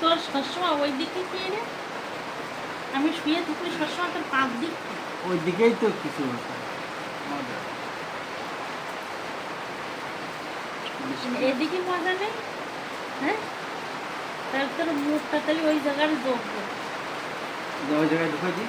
তোর সবসময় ওই দিকে কি রে আমি শুয়ে থাকলে সবসময় তোর পাঁচ দিক ওই দিকেই তো কিছু মজা। এদিকে মজা নেই। হ্যাঁ? তাহলে তোর মুখটা তাহলে ওই জায়গায় যোগ ওই জায়গায় ঢুকে দিই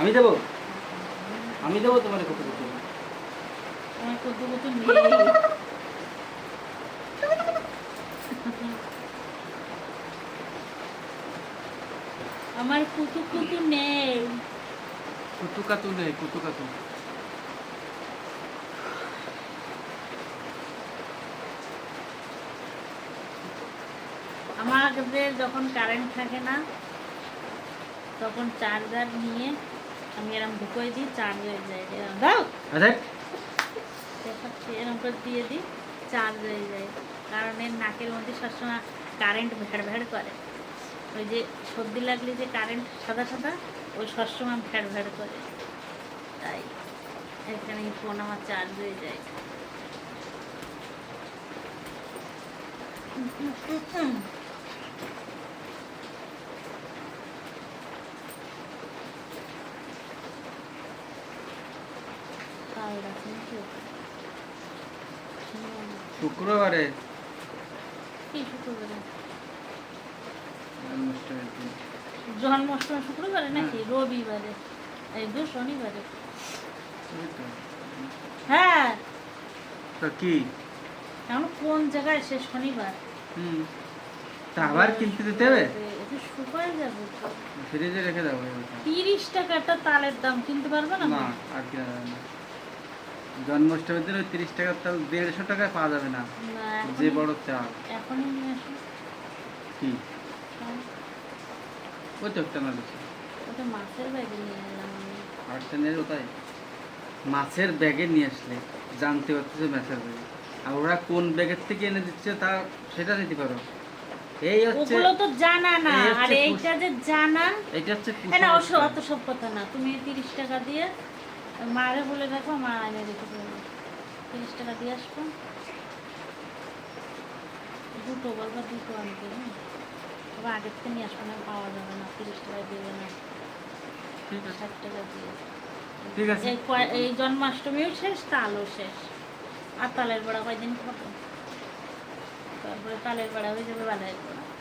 আমি দেবো আমি দেবো তোমার কত কত আমার কত কত নেই আমার কুতু কুতু নেই কুতু কাতু নেই কুতু কাতু আমাদের যখন কারেন্ট থাকে না তখন চার্জার নিয়ে আমি এরকম ঢুকোই দিই চার্জ হয়ে যায় দাও। আচ্ছা। এরকম করে দিয়ে দিই চার্জ হয়ে যায়। কারণ এর নাকের মধ্যে সবসময় কারেন্ট ভ্যাড় ভ্যাড় করে। ওই যে সর্দি লাগলে যে কারেন্ট সাদা সাদা ওই সবসময় ভ্যাড় ভ্যাড় করে। তাই এখানে ফোন আমার চার্জ হয়ে যায়। কাল শুক্রবারে। জন্মাষ্টমী। শুক্রবারে নাকি? রবিবারে। এই দু শনিবারে। হ্যাঁ। তো কি? এখন কোন জায়গায় সে শনিবার? হুম। তা আবার কিনতে দিতে হবে? শুকায় যাবে ফ্রিজে রেখে তিরিশ টাকা একটা তালের দাম কিনতে পারবে না না আর কিনা যাবে না। জন্মাষ্টমীর দিন ওই তিরিশ টাকার দেড়শো টাকায় পাওয়া যাবে না। যে বড় চাল। কি? হ্যাঁ, ওই তো একটা না বেশি ওটা মাছের ব্যাগে নিয়ে মাছের ব্যাগে আসলে জানতে পারতেছে মাছের ব্যাগে। আর ওরা কোন ব্যাগের থেকে এনে দিচ্ছে তা সেটা নিতে পারো। এই হচ্ছে ওগুলো তো জানা না। আর এইটা যে জানা এটা হচ্ছে না। অত সব কথা না। তুমি তিরিশ টাকা দিয়ে মারে বলে রাখো মা এনে রেখে দেবো। তিরিশ টাকা দিয়ে আসব। দুটো বলবা দুটো আনতে হ্যাঁ? তবে আগের থেকে নিয়ে আসব না পাওয়া যাবে না। তিরিশ টাকা দেবে না। ষাট টাকা দিয়ে। ঠিক আছে। এই জন্মাষ্টমীও শেষ তালও শেষ। আর তালের বড়া কয়দিন খাব? তারপরে তালের বড়া হয়ে যাবে বালের বড়া।